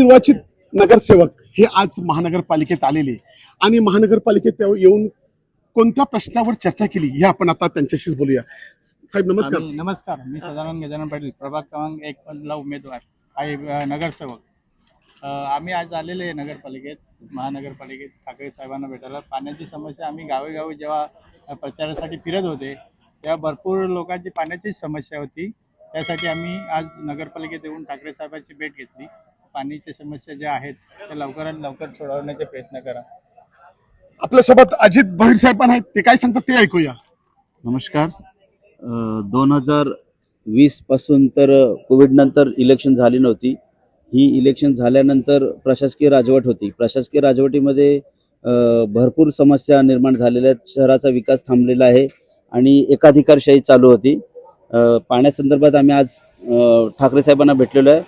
नवनिर्वाचित नगरसेवक हे आज महानगरपालिकेत आलेले. आणि महानगरपालिकेत येऊन कोणत्या प्रश्नावर चर्चा केली हे आपण आता त्यांच्याशीच बोलूया. साहेब नमस्कार. नमस्कार. मी सदानंद गजानन पाटील प्रभाग क्रमांक एक मधला उमेदवार आहे नगरसेवक. आम्ही आज आलेले आहे नगरपालिकेत महानगरपालिकेत ठाकरे साहेबांना भेटायला. पाण्याची समस्या आम्ही गावेगावी जेव्हा प्रचारासाठी फिरत होते तेव्हा भरपूर लोकांची पाण्याचीच समस्या होती. त्यासाठी आम्ही आज नगरपालिकेत येऊन ठाकरे साहेबांची भेट घेतली. पाण्याच्या समस्या ज्या आहेत त्या लवकरात लवकर सोडवण्याचे प्रयत्न करा. आपल्यासोबत अजित भैर साहेब पण आहेत. ते काय सांगतात ते ऐकूया. नमस्कार. दोन हजार वीसपासून तर कोविड नंतर इलेक्शन झाली नव्हती. ही इलेक्शन झाल्यानंतर प्रशासकीय राजवट होती. प्रशासकीय राजवटीमध्ये भरपूर समस्या निर्माण झालेल्या आहेत. शहराचा विकास थांबलेला आहे आणि एकाधिकारशाही चालू होती. पाण्यासंदर्भात आम्ही आज ठाकरे साहेबांना भेटलेलो आहे.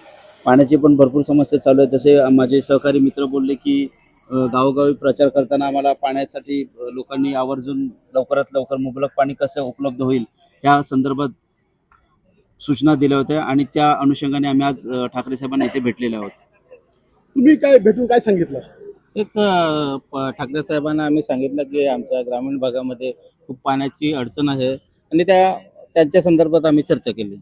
पाण्याची पण भरपूर समस्या चालू आहे. तसे माझे सहकारी मित्र बोलले की गावोगावी प्रचार करताना आम्हाला पाण्यासाठी लोकांनी आवर्जून लवकरात लवकर मुबलक पाणी कसं उपलब्ध होईल या संदर्भात सूचना दिल्या होत्या आणि त्या अनुषंगाने आम्ही आज ठाकरे साहेबांना इथे भेटलेले आहोत. तुम्ही काय भेटून काय सांगितलं? तेच ठाकरे साहेबांना आम्ही सांगितलं की आमच्या ग्रामीण भागामध्ये खूप पाण्याची अडचण आहे आणि त्या त्यांच्या संदर्भात आम्ही चर्चा केली.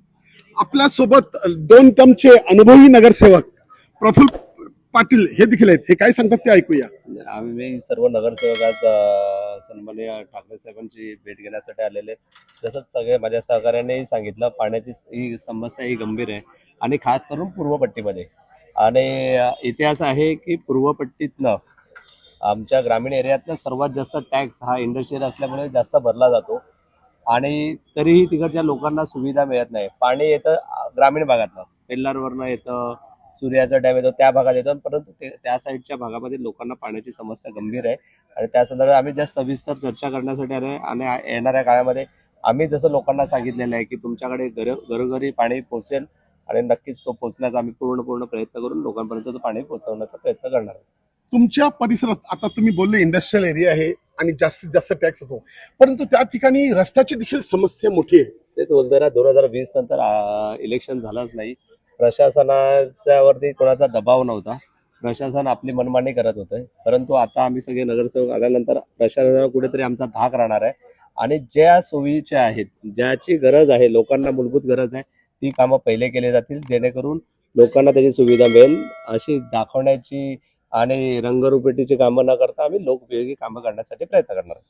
आपल्यासोबत दोन टमचे अनुभवी नगरसेवक प्रफुल्ल पाटील हे देखील आहेत. हे काय सांगतात ते ऐकूया. आम्ही सर्व नगरसेवक आज सन्माननीय ठाकरे साहेबांची भेट घेण्यासाठी आलेले आहेत. तसंच सगळे माझ्या सहकाऱ्यांनी सांगितलं पाण्याची ही समस्या ही गंभीर आहे. आणि खास करून पूर्वपट्टीमध्ये आणि इतिहास आहे की पूर्वपट्टीतनं आमच्या ग्रामीण एरियातनं सर्वात जास्त टॅक्स हा इंडस्ट्रियल असल्यामुळे जास्त भरला जातो. आणि तरीही तिकडच्या लोकांना सुविधा मिळत नाही. पाणी येतं ग्रामीण भागातनं. पेल्लारवरनं येतं सूर्याचा डॅम येतो त्या भागात येतो. परंतु ते त्या साईडच्या भागामध्ये लोकांना पाण्याची समस्या गंभीर आहे. आणि त्या संदर्भात आम्ही जास्त सविस्तर चर्चा करण्यासाठी आलो आहे आणि येणाऱ्या काळामध्ये आम्ही जसं लोकांना सांगितलेलं आहे की तुमच्याकडे घर घरोघरी पाणी पोचेल आणि नक्कीच तो पोचण्याचा आम्ही पूर्ण पूर्ण प्रयत्न करून लोकांपर्यंत तो पाणी पोहोचवण्याचा प्रयत्न करणार आहोत. तुमच्या परिसरात आता तुम्ही बोलले इंडस्ट्रियल एरिया आहे. आणि जास्तीत जास्त टॅक्स होतो. परंतु त्या ठिकाणी रस्त्याची देखील समस्या मोठी आहे. तेच बोलतो ना दोन हजार वीस नंतर इलेक्शन झालंच नाही. प्रशासनाच्यावरती कोणाचा दबाव नव्हता. प्रशासन आपली मनमानी करत होतं. परंतु आता आम्ही सगळे नगरसेवक आल्यानंतर प्रशासनाला कुठेतरी आमचा धाक राहणार आहे. आणि ज्या सोयीच्या आहेत ज्याची गरज आहे लोकांना मूलभूत गरज आहे ती कामं पहिले केले जातील. जेणेकरून लोकांना त्याची सुविधा मिळेल. अशी दाखवण्याची आणि रंगरुपेटीची कामं न करता आम्ही लोकउपयोगी कामं करण्यासाठी प्रयत्न करणार आहोत.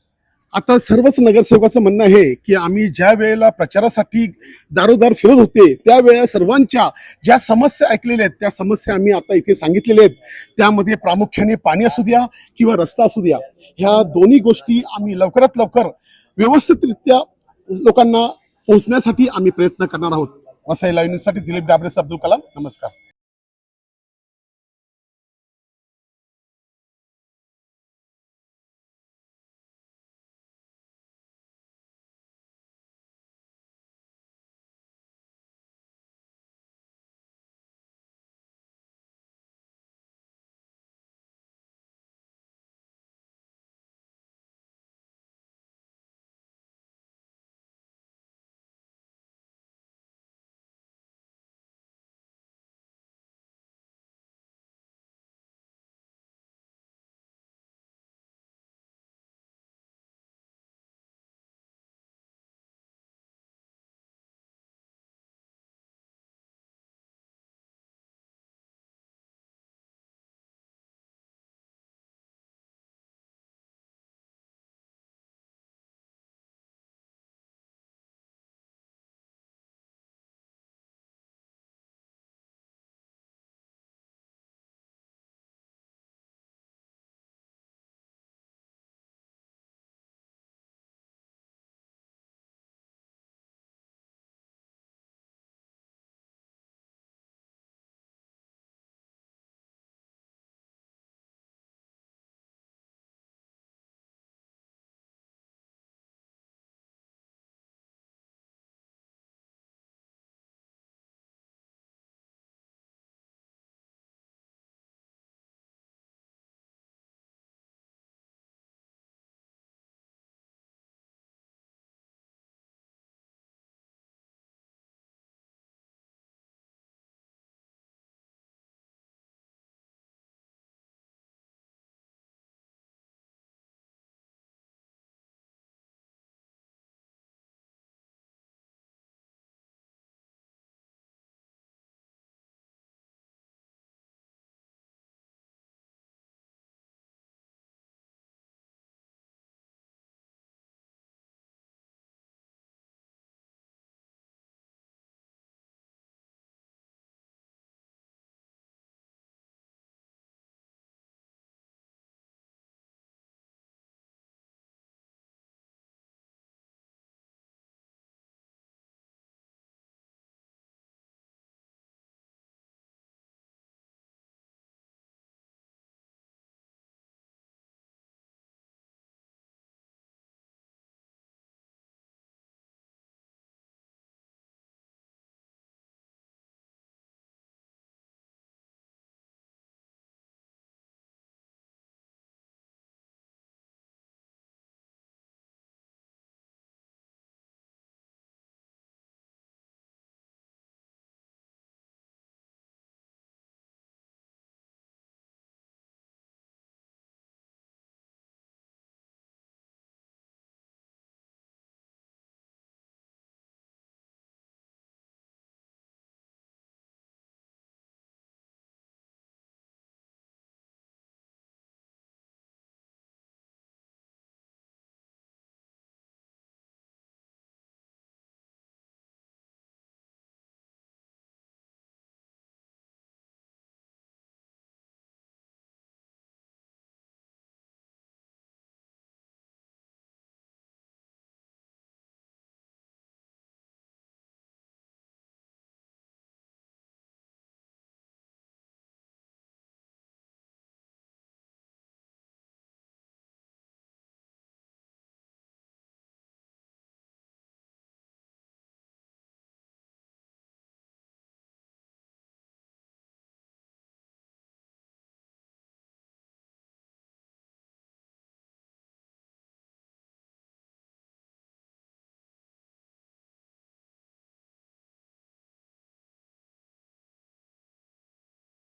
आता सर्वच नगरसेवकाचं म्हणणं आहे की आम्ही ज्या वेळेला प्रचारासाठी दारोदार फिरत होते त्यावेळेला सर्वांच्या ज्या समस्या ऐकलेल्या आहेत त्या समस्या आम्ही आता इथे सांगितलेल्या आहेत. त्यामध्ये प्रामुख्याने पाणी असू द्या किंवा रस्ता असू द्या ह्या दोन्ही गोष्टी आम्ही लवकरात लवकर व्यवस्थितरित्या लोकांना पोहोचण्यासाठी आम्ही प्रयत्न करणार आहोत. वसाई लाईव्ह न्यूजसाठी दिलीप डाबरेस अब्दुल कलाम नमस्कार.